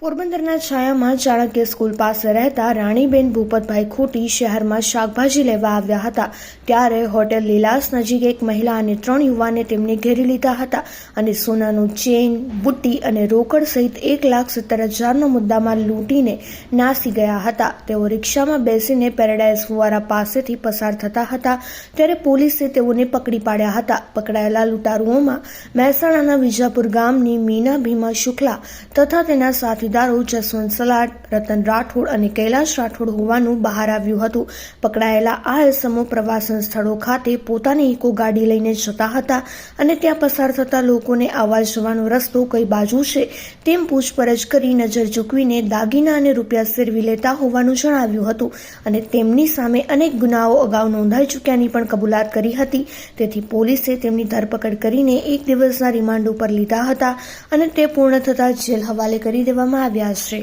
પોરબંદરના છાયામાં ચાણક્ય સ્કૂલ પાસે રહેતા રાણીબેન ભૂપતભાઈ ખોટી શહેરમાં શાકભાજી લેવા આવ્યા હતા. ત્યારે હોટેલ લીલાસ નજીક એક મહિલા અને ત્રણ યુવાને તેમને ઘેરી લીધા હતા અને સોનાનું ચેન બુટ્ટી અને રોકડ સહિત એક લાખ સત્તર હજારનો મુદ્દામાં લૂંટીને નાસી ગયા હતા. તેઓ રિક્ષામાં બેસીને પેરેડાઇઝ ફુવારા પાસેથી પસાર થતા હતા ત્યારે પોલીસે તેઓને પકડી પાડ્યા હતા. પકડાયેલા લૂંટારુઓમાં મહેસાણાના વિજાપુર ગામની મીના ભીમા શુક્લા તથા તેના સાથીદારો જસવંત સલાટ રતન રાઠોડ અને કૈલાશ રાઠોડ હોવાનું બહાર આવ્યું હતું. પકડાયેલા આ એસમો પ્રવાસન સ્થળો ખાતે પોતાની ઇકો ગાડી લઈને જતા હતા અને ત્યાં પસાર થતા લોકોને આવવા જવાનો રસ્તો કઈ બાજુ છે તેમ પૂછપરછ કરી નજર ચૂકવીને દાગીના અને રૂપિયા સેરવી લેતા હોવાનું જણાવ્યું હતું અને તેમની સામે અનેક ગુનાઓ અગાઉ નોંધાઈ ચૂક્યાની પણ કબૂલાત કરી હતી. તેથી પોલીસે તેમની ધરપકડ કરીને એક દિવસના રિમાન્ડ ઉપર લીધા હતા અને તે પૂર્ણ થતાં જેલ હવાલે કરી દેવામાં આવ્યા છે